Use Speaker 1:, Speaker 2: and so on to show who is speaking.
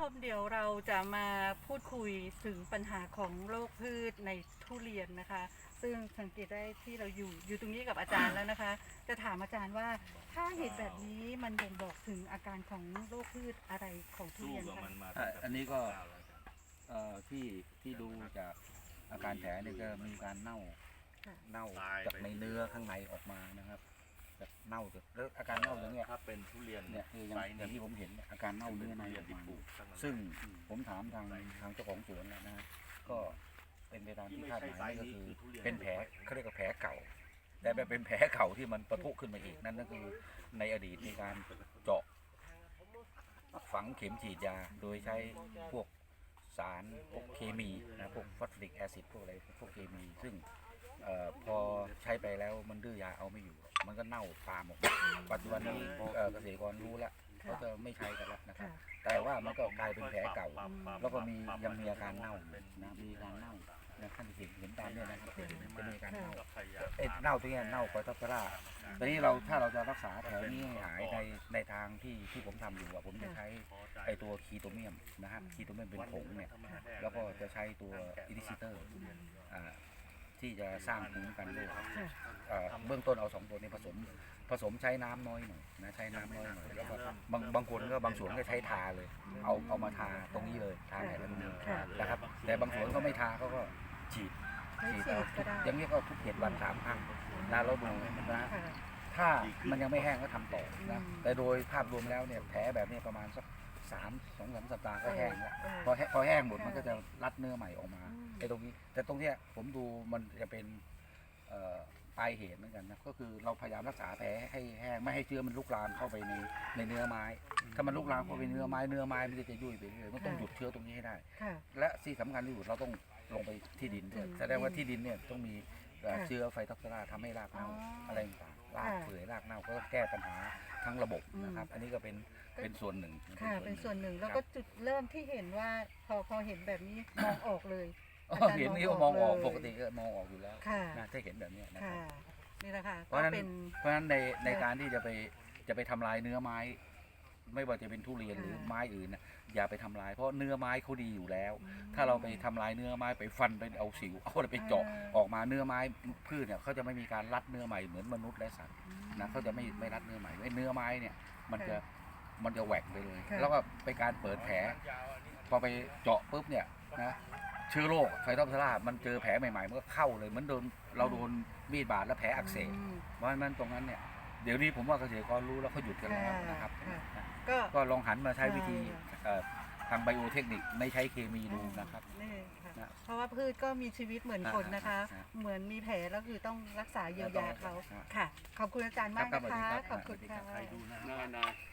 Speaker 1: ชมเดี๋ยวเราจะมาพูดคุยถึงปัญหาของโรคพืชในทุเรียนนะคะ ซึ่งสังเกตได้ที่เราอยู่อยู่ตรงนี้กับอาจารย์แล้วนะคะ จะถามอาจารย์ว่าถ้าเห็นแบบนี้มันบ่งบอกถึงอาการของโรคพืชอะไรของทุ
Speaker 2: สู้
Speaker 1: เรียน
Speaker 2: กับ
Speaker 1: คะ
Speaker 2: มันมา
Speaker 3: อะ
Speaker 2: ตั้งแต่
Speaker 3: อันนี้ก็
Speaker 2: ข้าวแล้วจ้ะ
Speaker 3: เอ่อที่ที่ดูจากอาการแผลเนี่ยก็มีการเน่า
Speaker 1: ค่ะ
Speaker 3: เน่าจากในเนื้อข้างในออกมานะครับแบบเน่าจากแล้วอาการเน่าอย่างเงี้ย
Speaker 2: ถ้าเป็นทุเรียน
Speaker 3: เนี่ยคืออย่าง
Speaker 2: ไซส์
Speaker 3: อย่างที่ผมเห็นเนี่ยอาการเน่า
Speaker 2: เป็
Speaker 3: เนื้
Speaker 2: น
Speaker 3: อใน
Speaker 2: ทุเรีย
Speaker 3: อนอก
Speaker 2: ที่
Speaker 3: มา
Speaker 2: ปลูกตั้งแต่
Speaker 3: ซึ่งผมถามทางทางเจ้าของสวนแล้วนะฮะก็เป็นไปตามที่คาดหมายก็คือเป็นแผลเขาเรียกว่าแผลเก่า แต่แบบเป็นแผลเก่าที่มันประทุขึ้นมาอีกนั่นก็คือในอดีตมีการเจาะฝังเข็มฉีดยาโดยใช้พวกสารพวกเคมีนะพวกฟอสฟอริกแอซิดพวกอะไรพวกเคมี ซึ่งออพอใช้ไปแล้วมันดื้อยาเอาไม่อยู่ มันก็เน่าตามออกมาปัจจุบันนี้เกษตรกรรู้แล้ว เขาจะไม่ใช้กันแล้วนะครับ
Speaker 1: ค่ะ
Speaker 3: แต่ว่ามันก็กลายเป็นแผลเก่า
Speaker 2: ปรับปรับ
Speaker 3: แล้วก็มี
Speaker 2: ปรับ
Speaker 3: ยังมีอาการเน่า
Speaker 2: เป็น
Speaker 3: นะมีอาการเน่านะท่านเห็นเห็นตามเนี่ยนะครับจะมีอาการเน่า
Speaker 2: ก็พยายาม
Speaker 3: เอ้ยเน่าตรงเนี้ยเน่าคอยทับร่าตอนนี้เราถ้าเราจะรักษาแผลนี้ให้หายในในทางที่ที่ผมทำอยู่อะผมจะใช้ไอตัวคีโตเมียมนะฮะคีโตเมียมเป็นผงเนี่ยแล้วก็จะใช้ตัวอินิซิเตอร์ ที่จะสร้างภูมิคุ้มกันโรค
Speaker 1: ค่ะ
Speaker 3: เอ่อเบื้องต้นเอาสองตัวนี้ผสมผสมใช้น้ำน้อยหน่อยนะใช้น้ำน้อยหน่อยแล้วก็บางบางคนก็บางสวนก็ใช้ทาเลย เอาเอามาทาตรงนี้เลยทาแผลตรงนี้
Speaker 1: ค่ะ
Speaker 3: นะครับ แต่บางสวนก็ไม่ทาเขาก็ฉีด
Speaker 1: ไม่
Speaker 3: ฉีด
Speaker 1: ฉี
Speaker 3: เอา
Speaker 1: ดก็ได้
Speaker 3: อย่างนี้ก็ทุกเจ็ดวันสามครั้งนะเราดูนะ
Speaker 1: ค่ะ
Speaker 3: ถ้ามันยังไม่แห้งก็ทำต่อนะ
Speaker 1: อืม
Speaker 3: แต่โดยภาพรวมแล้วเนี่ยแผลแบบนี้ประมาณสัก สามสองสามสัปดาห์ก็แห้งแล้ว
Speaker 1: เออ
Speaker 3: พอแห้งพอแห้งหมดมันก็จะรัดเนื้อใหม่ออกมา
Speaker 1: อืม
Speaker 3: ไอ้ตรงนี้ แต่ตรงเนี้ยผมดูมันจะเป็นเอ่อปลายเหตุเหมือนกันนะก็คือเราพยายามรักษาแผลให้แห้งไม่ให้เชื้อมันลุกลามเข้าไปในในเนื้อไม้ ถ้ามันลุกลามเข้าไปในเนื้อไม้เนื้อไม้มันก็จะยุ่ยไปเรื่อยมันต้องหยุดเชื้อตรงนี้ให้ได้
Speaker 1: ค่ะ
Speaker 3: และที่สำคัญที่สุดเราต้องลงไปที่ดินด้วย
Speaker 1: อืม
Speaker 3: แสดงว่าที่ดินเนี่ยต้องมี เอ่อ
Speaker 1: ค่ะ
Speaker 3: เชื้อไฟท็อกซิราทำให้รากเน่า
Speaker 1: อ๋ออ
Speaker 3: อะไรต่างๆราก
Speaker 1: ค่ะ
Speaker 3: เปื่อยรากเน่าก็ต้องแก้ปัญหาทั้งระบบ
Speaker 1: อืม
Speaker 3: นะครับ อันนี้ก็เป็น
Speaker 1: ก็
Speaker 3: เป็นส่วนหนึ่ง
Speaker 1: ค่ะเป็นส่วนหนึ่งแล้ว
Speaker 3: ค
Speaker 1: ก็
Speaker 3: รับ
Speaker 1: จุดเริ่มที่เห็นว่าพอพอเห็นแบบนี้ มองออกเลย
Speaker 3: อ๋อ
Speaker 1: อาจารย์
Speaker 3: เห็นนี่
Speaker 1: ม
Speaker 3: ก็
Speaker 1: อง
Speaker 3: มองออก
Speaker 1: เลย
Speaker 3: ปกติก็มองออกอยู่แล้ว
Speaker 1: ค่ะ
Speaker 3: นะถ้าเห็นแบบเนี้ยนะค
Speaker 1: ค่ะ
Speaker 3: รับ
Speaker 1: นี่แหละค่ะ
Speaker 3: เพ
Speaker 1: ก็
Speaker 3: ราะฉะนั้น
Speaker 1: เป็น
Speaker 3: เพราะฉะนั้นในใน
Speaker 1: ค่ะ
Speaker 3: การที่จะไปจะไปทำลายเนื้อไม้ ไม่ว่าจะเป็นทุเรียน
Speaker 1: ค่ะ
Speaker 3: หรือไม้อื่นนะอย่าไปทำลายเพราะเนื้อไม้เขาดีอยู่แล้ว
Speaker 1: อืม
Speaker 3: ถ้าเราไปทำลายเนื้อไม้ไปฟันไปเอาสิวเอาอะไรไปเจาะ
Speaker 1: อ่า
Speaker 3: ออกมาเนื้อไม้พืชเนี่ยเขาจะไม่มีการรัดเนื้อใหม่เหมือนมนุษย์และสัตว์นะเขาจะไม่ไม่รัดเนื้อใหม่ไอ้เนื้อไม้เนี่ยมันจะมันจะแหวกไปเลย
Speaker 1: ค่ะ
Speaker 3: แล้วก็เป็นการเปิดแผล พอไปเจาะปุ๊บเนี่ยนะเชื้อโรคไฟทอปซาร่ามันเจอแผลใหม่ๆมันก็เข้าเลยเหมือนโดนเราโดนมีดบาดแล้วแผลอักเสบ
Speaker 1: อืม
Speaker 3: เพราะฉะนั้นตรงนั้นเนี่ย เดี๋ยวนี้ผมว่าเกษตรกรรู้แล้วเขาหยุดกันแล้ว
Speaker 1: ค่ะ
Speaker 3: นะครับ
Speaker 1: ค่ะ
Speaker 3: นะ
Speaker 1: ก็
Speaker 3: ก็ลองหันมาใช้วิธี
Speaker 1: ใช่
Speaker 3: เอ่อทางไบโอเทคนิคไม่ใช้เคมีดูนะครับ
Speaker 1: นี่ค่ะ
Speaker 3: นะ
Speaker 1: เพราะว่าพืชก็มีชีวิตเหมือนคนนะคะ
Speaker 3: อ่าอ่า
Speaker 1: เหมือนมีแผลแล้วคือต้องรักษาเยียวยาเขา
Speaker 3: ครับ
Speaker 1: ค่ะ ขอบคุณอาจารย์มาก
Speaker 3: ครับ
Speaker 1: นะ
Speaker 3: สวัสดี
Speaker 1: คะ
Speaker 3: ครับ
Speaker 1: ขอบคุณ
Speaker 3: สวัสดีครั
Speaker 1: ค่ะ